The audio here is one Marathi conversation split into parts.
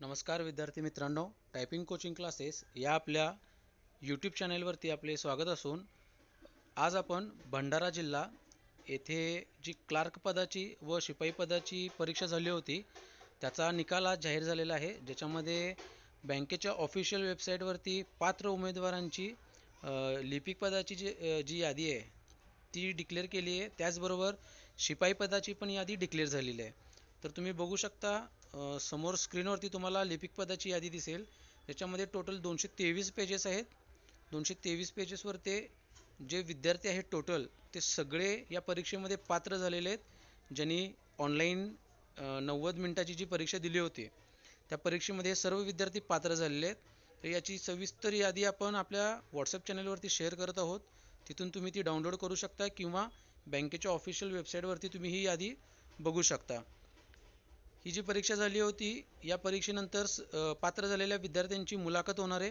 नमस्कार विद्यार्थी मित्रांनो टायपिंग कोचिंग क्लासेस या आपल्या यूट्यूब चॅनेलवरती आपले स्वागत असून आज आपण भंडारा जिल्हा येथे जी क्लार्क पदाची व शिपाई पदाची परीक्षा झाली होती त्याचा निकाल आज जाहीर झालेला आहे. ज्याच्यामध्ये बँकेच्या ऑफिशियल वेबसाईटवरती पात्र उमेदवारांची लिपिक पदाची जी जी यादी आहे ती डिक्लेअर केली आहे. त्याचबरोबर शिपाई पदाची पण यादी डिक्लेअर झालेली आहे. तर तुम्ही बघू शकता समोर स्क्रीनवरती तुम्हाला लिपिक पदाची यादी दिसेल. त्याच्यामध्ये टोटल दोनशे तेवीस पेजेस आहेत. दोनशे तेवीस पेजेसवर ते जे विद्यार्थी आहेत टोटल ते सगळे या परीक्षेमध्ये पात्र झालेले आहेत. ज्यांनी ऑनलाईन नव्वद मिनिटाची जी परीक्षा दिली होती त्या परीक्षेमध्ये सर्व विद्यार्थी पात्र झालेले आहेत. तर याची सविस्तर यादी आपण आपल्या व्हॉट्सअप चॅनलवरती शेअर करत आहोत. तिथून तुम्ही ती डाउनलोड करू शकता किंवा बँकेच्या ऑफिशियल वेबसाईटवरती तुम्ही ही यादी बघू शकता. ही जी परीक्षा झाली होती या परीक्षेनंतर पात्र झालेल्या विद्यार्थ्यांची मुलाखत होणार आहे.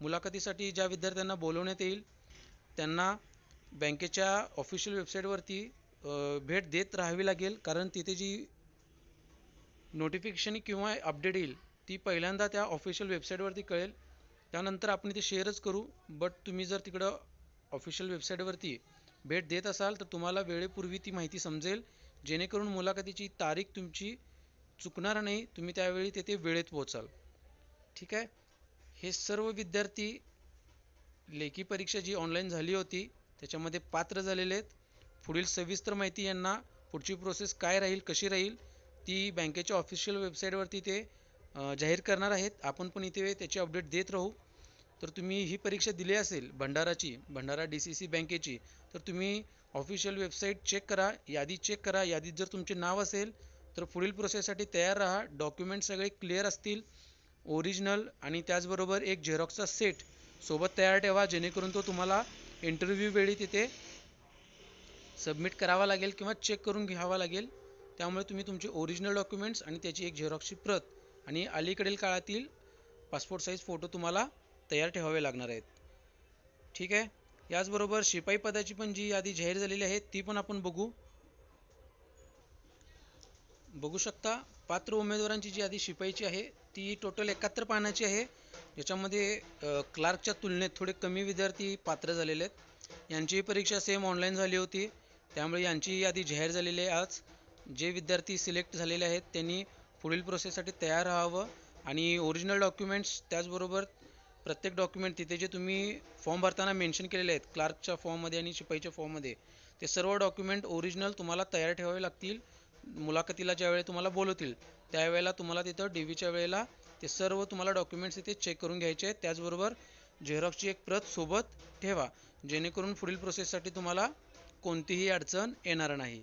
मुलाखतीसाठी ज्या विद्यार्थ्यांना बोलवण्यात येईल त्यांना बँकेच्या ऑफिशियल वेबसाईटवरती भेट देत राहावी लागेल. कारण तिथे जी नोटिफिकेशन किंवा अपडेट येईल ती पहिल्यांदा त्या ऑफिशियल वेबसाईटवरती कळेल. त्यानंतर आपण ते शेअरच करू. बट तुम्ही जर तिकडं ऑफिशियल वेबसाईटवरती भेट देत असाल तर तुम्हाला वेळेपूर्वी ती माहिती समजेल. जेणेकरून मुलाखतीची तारीख तुमची चुकणार नाही तुम्ही त्यावेळी तेथे वेळेत पोहोचाल. ठीक आहे? हे सर्व विद्यार्थी लेखी परीक्षा जी ऑनलाईन झाली होती त्याच्यामध्ये पात्र झालेले आहेत. पुढील सविस्तर माहिती यांना पुढची प्रोसेस काय राहील कशी राहील ती बँकेच्या ऑफिशियल वेबसाईटवरती ते जाहीर करणार आहेत. आपण पण इथे त्याची अपडेट देत राहू. तर तुम्ही ही परीक्षा दिली असेल भंडाराची भंडारा डी सी सी बँकेची तर तुम्ही ऑफिशियल वेबसाईट चेक करा यादी चेक करा. यादीत जर तुमचे नाव असेल तर पुढील प्रोसेससाठी तयार राहा. डॉक्युमेंट सगळे क्लिअर असतील ओरिजिनल आणि त्याचबरोबर एक झेरॉक्सचा सेट सोबत तयार ठेवा जेणेकरून तो तुम्हाला इंटरव्ह्यू वेळी तिथे सबमिट करावा लागेल किंवा चेक करून घ्यावा लागेल. त्यामुळे तुम्ही तुमचे ओरिजिनल डॉक्युमेंट्स आणि त्याची एक झेरॉक्सची प्रत आणि अलीकडील काळातील पासपोर्ट साईज फोटो तुम्हाला तयार ठेवावे लागणार आहेत. ठीक आहे? याचबरोबर शिपाई पदाची पण जी यादी जाहीर झालेली आहे ती पण आपण बघू. बघू शकता. पात्र उमेदवारांची जी यादी शिपाईची आहे ती टोटल एकाहत्तर पानाची आहे. ज्याच्यामध्ये क्लार्कच्या तुलनेत थोडे कमी विद्यार्थी पात्र झालेले आहेत. यांची परीक्षा सेम ऑनलाईन झाली होती. त्यामुळे यांची यादी जाहीर झालेली आहे आज. जे विद्यार्थी सिलेक्ट झालेले आहेत त्यांनी पुढील प्रोसेससाठी तयार राहावं. आणि ओरिजिनल डॉक्युमेंट्स त्याचबरोबर प्रत्येक डॉक्युमेंट तिथे जे तुम्ही फॉर्म भरताना मेन्शन केलेले आहेत क्लार्कच्या फॉर्ममध्ये आणि शिपाईच्या फॉर्ममध्ये ते सर्व डॉक्युमेंट ओरिजिनल तुम्हाला तयार ठेवावे लागतील. मुलाखतीला ज्यावेळी तुम्हाला बोलवतील त्यावेळेला तुम्हाला तिथं डी व्हीच्या वेळेला ते सर्व तुम्हाला डॉक्युमेंट्स तिथे चेक करून घ्यायचे आहेत. त्याचबरोबर झेरॉक्सची एक प्रत सोबत ठेवा जेणेकरून पुढील प्रोसेससाठी तुम्हाला कोणतीही अडचण येणार नाही.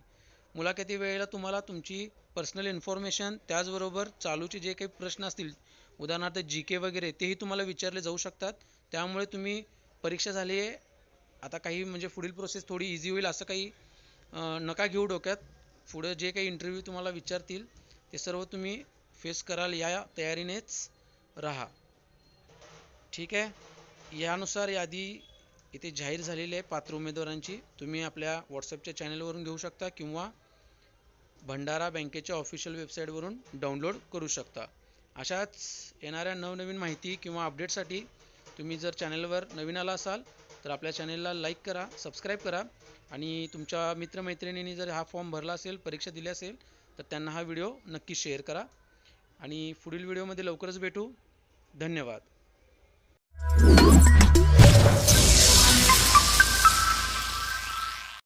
मुलाखती वेळेला तुम्हाला तुमची पर्सनल इन्फॉर्मेशन त्याचबरोबर चालूचे जे काही प्रश्न असतील उदाहरणार्थ जी के वगैरे तेही तुम्हाला विचारले जाऊ शकतात. त्यामुळे तुम्ही परीक्षा झाली आहे आता काही म्हणजे पुढील प्रोसेस थोडी इझी होईल असं काही नका घेऊ डोक्यात. पुढे जे काही इंटरव्ह्यू तुम्हाला विचारतील ते सर्व तुम्ही फेस कराल या तयारीनेच राहा. ठीक आहे? यानुसार यादी इथे जाहीर झालेली आहे पात्र उमेदवारांची. तुम्ही आपल्या व्हॉट्सअपच्या चॅनलवरून घेऊ शकता किंवा भंडारा बँकेच्या ऑफिशियल वेबसाईटवरून डाउनलोड करू शकता. अशाच येणाऱ्या नवनवीन माहिती किंवा अपडेटसाठी तुम्ही जर चॅनलवर नवीन आला असाल तर आपल्या चॅनेलला लाईक करा सबस्क्राईब करा आणि तुमच्या मित्रमैत्रिणींनी जर हा फॉर्म भरला असेल परीक्षा दिली असेल तर त्यांना हा व्हिडिओ नक्की शेअर करा. आणि पुढील व्हिडिओमध्ये लवकरच भेटू. धन्यवाद.